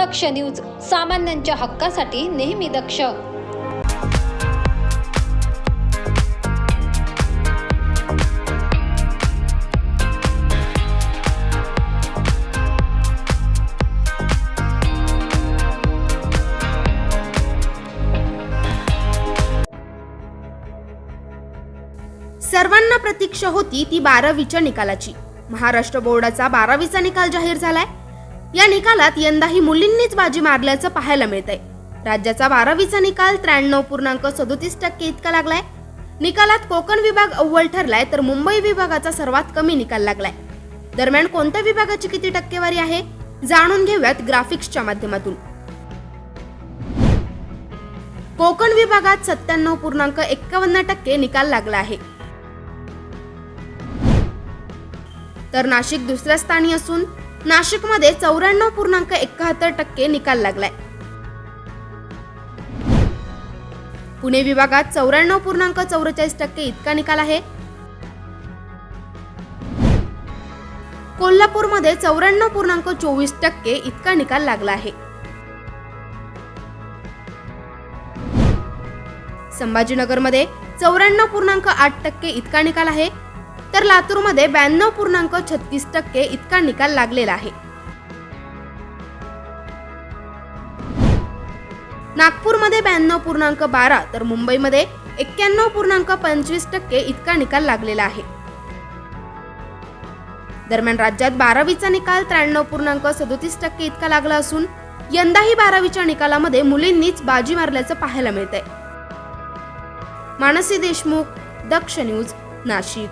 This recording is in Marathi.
दक्ष न्यूज सामान्यांच्या हक्कासाठी नेहमी दक्ष. सर्वांना प्रतीक्षा होती ती बारावीच्या निकालाची. महाराष्ट्र बोर्डाचा बारावीचा निकाल जाहीर झालाय. या निकालात यंदाही मुलींनीच बाजी मारल्याचं पाहायला मिळतंय. राज्याचा बारावीचा निकाल त्र्याण्णव पूर्णांक सदोतीस टक्के इतका लागलाय. निकालात कोकण विभाग अव्वल ठरलाय तर मुंबई विभागाचा सर्वात कमी निकाल लागलाय. दरम्यान कोणत्या विभागाची किती टक्केवारी आहे? जाणून घेऊयात ग्राफिक्सच्या माध्यमातून. कोकण विभागात सत्त्याण्णव पूर्णांक एक्कावन्न टक्के निकाल लागला आहे. तर नाशिक दुसऱ्या स्थानी असून नाशिकमध्ये चौऱ्याण्णव पूर्णांक एकाहत्तर टक्के निकाल लागलाय. पुणे विभागात चौऱ्याण्णव पूर्णांक चौवेचाळीस टक्के इतका निकाल आहे. कोल्हापूरमध्ये चौऱ्याण्णव पूर्णांक चोवीस टक्के इतका निकाल लागला आहे. संभाजीनगरमध्ये चौऱ्याण्णव पूर्णांक आठ टक्के इतका निकाल आहे. तर लातूरमध्ये ब्याण्णव पूर्णांक छत्तीस टक्के इतका निकाल लागलेला आहे. नागपूरमध्ये ब्याण्णव पूर्णांक बारा तर मुंबईमध्ये एक्क्याण्णव पूर्णांक पंचवीस टक्के इतका निकाल लागलेला आहे. दरम्यान राज्यात बारावीचा निकाल त्र्याण्णव पूर्णांक सदोतीस टक्के इतका लागला असून यंदाही बारावीच्या निकालामध्ये मुलींनीच बाजी मारल्याचं पाहायला मिळतंय. मानसी देशमुख दक्ष न्यूज नाशिक.